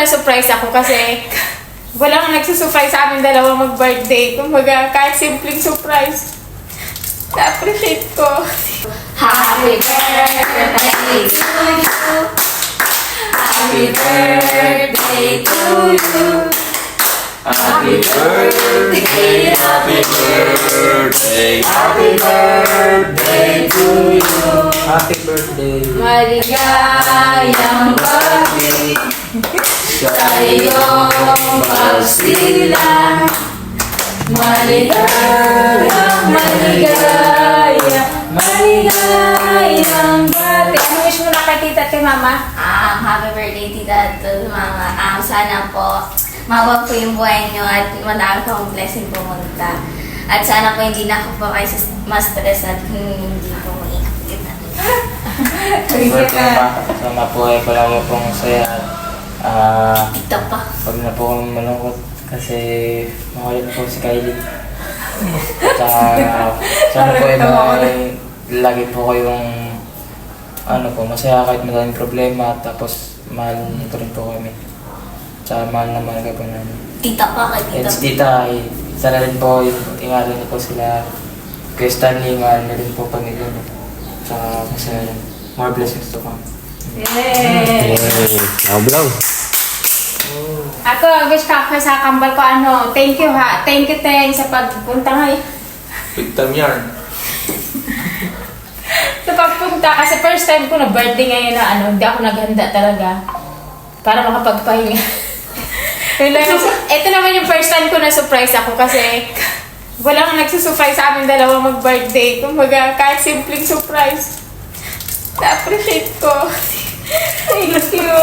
na surprise ako kasi walang nagsusurprise sa amin dalawa mag-birthday. Kumbaga, kahit simpleng surprise, na-appreciate ko. Happy birthday to you. Happy birthday to you. Happy birthday, happy birthday, happy birthday to you. Happy birthday Maligayang gabi sa iyong pagsilang. Maligayang, maligaya, maligayang gabi. Ano wish mo na kay tita at kay mama? Um, happy birthday, tita, to mama. Um, sana po, mawag po yung buhay niyo at madami po akong blessing pumunta. At sana po hindi na ako po kayo ma-stress at hindi po maiyak kita. Sana po ay palagi pong saya at ah, Ito pa. Huwag na po kami malungkot kasi mawala na po si Kylie. Tsaka, sana po ay lagi po kayong ano po, masaya kahit madaming problema tapos mahal nito rin po kami. Tsaka mahal na mahal ka po namin. Tita pa kay And tita. si tita ay sana rin po ingatan niyo po sila. Kay Stanley, mahal na rin po pamilya niyo. Tsaka masaya rin. More blessings to come. Yay! Naublaw. Ako, wish ka ako sa kambal ko ano, thank you ha. Thank you, Teng, sa pagpunta ngayon. Big time yarn. sa pagpunta, kasi first time ko na birthday ngayon na ano, hindi ako naghanda talaga. Para makapagpahinga. Yun lang yung- Ito naman yung first time ko na surprise ako kasi walang nagsusurprise sa amin dalawa mag-birthday. Kumbaga, kahit simpleng surprise, na-appreciate ko. Thank you.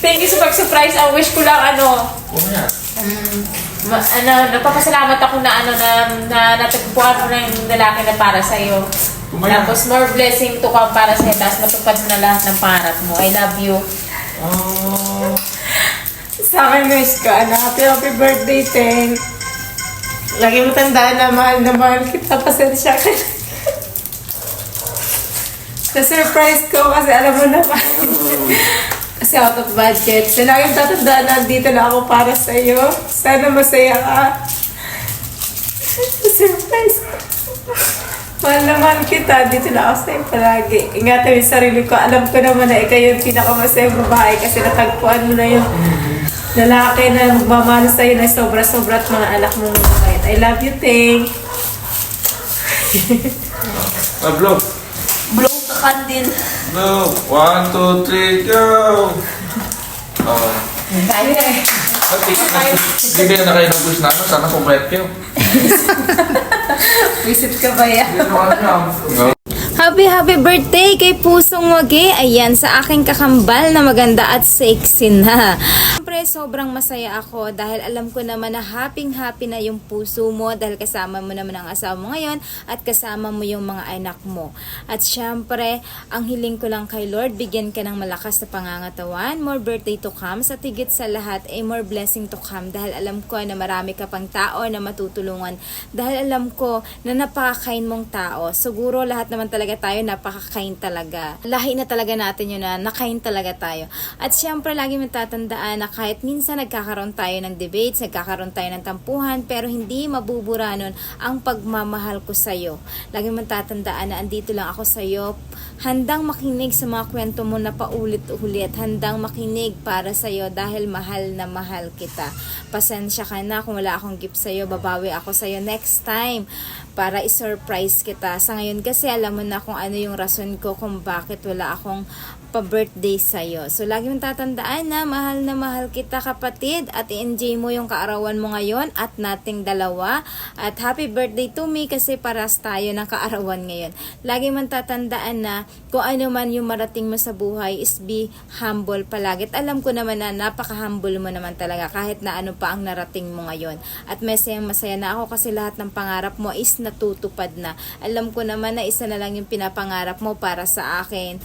Thank you sa pag-surprise. Ang wish ko lang ano, Oo nga. Ma, ano, nagpapasalamat ako na ano na, na natagpuan mo na yung lalaki na para sa iyo. Kumaya. Tapos more blessing to come para sa iyo. Tapos matupad mo na lahat ng pangarap mo. I love you. Oh. Sa akin, miss ko, ano, happy, happy birthday, Teng. Lagi mo tandaan na mahal na mahal kita. Pasensya ka na. Na-surprise ko kasi alam mo naman. Kasi out of budget. So, laging tatandaan na dito na ako para sa iyo. Sana masaya ka. Na-surprise ko. Mahal na mahal kita. Dito na ako sa iyo palagi. Ingatan mo yung sarili ko. Alam ko naman na ikaw yung pinakamasayang babae kasi natagpuan mo na yung lalaki na magmamahal sa'yo na sobra-sobra at mga anak mong mabait. I love you, Ting. Ah, blow. Blow ka kandil. Blow. One, two, three, go! Oh. At bibigyan na kayo bus na ano, sana kumpletyo. Visit ka ba yan? Hindi. Happy happy birthday kay Pusong Wagi. Ayan, sa aking kakambal na maganda at sexy na. Sobrang masaya ako dahil alam ko naman na happy happy na yung puso mo dahil kasama mo naman ang asawa mo ngayon at kasama mo yung mga anak mo. At syempre, ang hiling ko lang kay Lord, bigyan ka ng malakas na pangangatawan, more birthday to come, sa tigit sa lahat ay more blessing to come dahil alam ko na marami ka pang tao na matutulungan dahil alam ko na napakakain mong tao. Siguro lahat naman talaga tayo napakakain talaga. Lahi na talaga natin yun na nakain talaga tayo. At syempre lagi mo tatandaan na kahit minsan nagkakaroon tayo ng debates, nagkakaroon tayo ng tampuhan, pero hindi mabubura nun ang pagmamahal ko sa'yo. Lagi mo tatandaan na andito lang ako sa'yo, handang makinig sa mga kwento mo na paulit-ulit, handang makinig para sa'yo dahil mahal na mahal kita. Pasensya ka na kung wala akong gift sa'yo, babawi ako sa'yo next time para i-surprise kita. Sa ngayon kasi alam mo na kung ano yung rason ko kung bakit wala akong pa-birthday sa'yo. So, lagi mong tatandaan na mahal na mahal kita kapatid at i-enjoy mo yung kaarawan mo ngayon at nating dalawa. At happy birthday to me kasi paras tayo ng kaarawan ngayon. Lagi mong tatandaan na kung ano man yung marating mo sa buhay is be humble palagi. At alam ko naman na napaka-humble mo naman talaga kahit na ano pa ang narating mo ngayon. At masaya masaya na ako kasi lahat ng pangarap mo is natutupad na. Alam ko naman na isa na lang yung pinapangarap mo para sa akin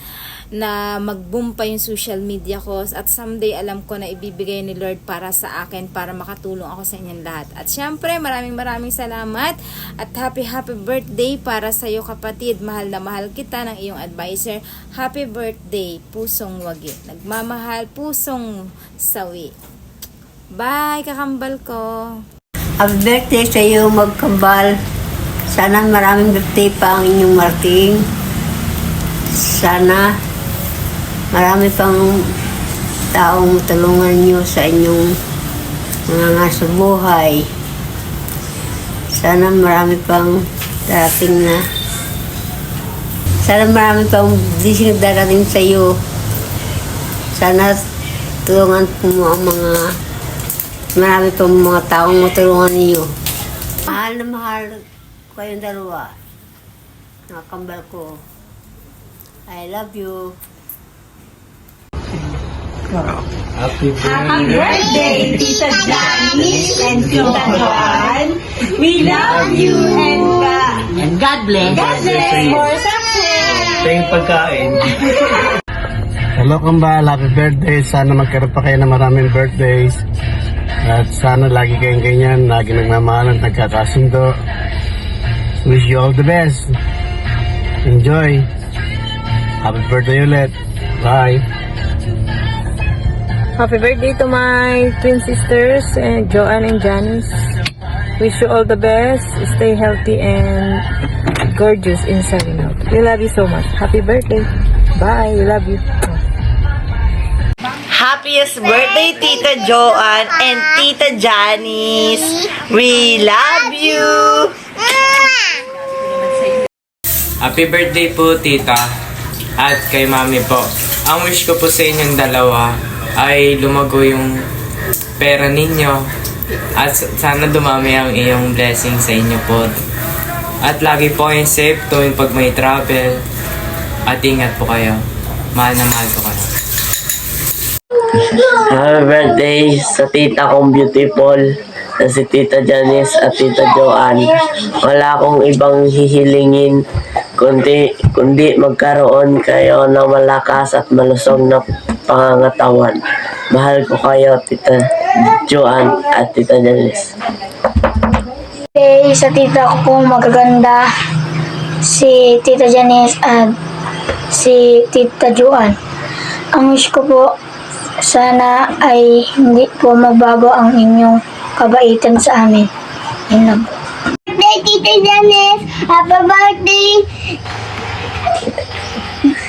na ah, mag-boom pa yung social media ko at someday alam ko na ibibigay ni Lord para sa akin para makatulong ako sa inyong lahat. At syempre, maraming maraming salamat at happy happy birthday para sa iyo kapatid. Mahal na mahal kita ng iyong advisor. Happy birthday, pusong wagi. Nagmamahal, pusong sawi. Bye, kakambal ko. Happy birthday sa iyo, magkambal. Sana maraming birthday pa ang inyong marking. Sana marami pang taong tulungan niyo sa inyong mga nasa buhay. Sana marami pang darating na sana marami pang blessing darating sa iyo. Sana tulungan mo ang mga marami pang mga taong matulungan niyo. Mahal na mahal ko kayong dalawa. Nakakambal ko. I love you. Happy birthday, Tita Janice and Tita Joanne. We love you and God. And God bless. God bless. More success. Ito yung pagkain. Hello Kambal, happy birthday. Sana magkaroon pa kayo ng maraming birthdays. At sana lagi kayong ganyan, lagi nagmamahalan, nagkakasundo. Wish you all the best. Enjoy. Happy birthday ulit. Bye. Happy birthday to my twin sisters, uh, Joanne and Janice. Wish you all the best. Stay healthy and gorgeous inside and out. We love you so much. Happy birthday. Bye. We love you. Happiest birthday, Tita Joanne and Tita Janice. We love you. Happy birthday po, tita. At kay mami po. Ang wish ko po sa inyong dalawa ay lumago yung pera ninyo. At sana dumami ang iyong blessing sa inyo po. At lagi po kayong safe tuwing pag may travel. At ingat po kayo. Mahal na mahal ko kayo. Happy birthday sa tita kong beautiful na si Tita Janice at Tita Joanne. Wala akong ibang hihilingin kundi, kundi magkaroon kayo ng malakas at malusog na pangangatawan. Mahal ko kayo, Tita Joanne at Tita Janice. Okay, sa tita ko po magaganda si Tita Janice at si Tita Joanne. Ang wish ko po sana ay hindi po magbago ang inyong kabaitan sa amin. Yun lang po. Birthday, Tita Janice! Happy birthday!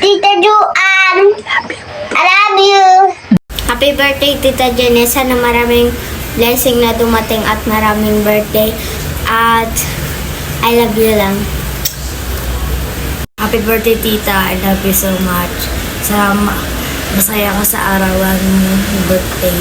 Tita Joanne! I love you! Happy birthday, Tita Janice. Sana maraming blessing na dumating at maraming birthday. At I love you lang. Happy birthday, Tita. I love you so much. Sa masaya ka sa arawan ng birthday.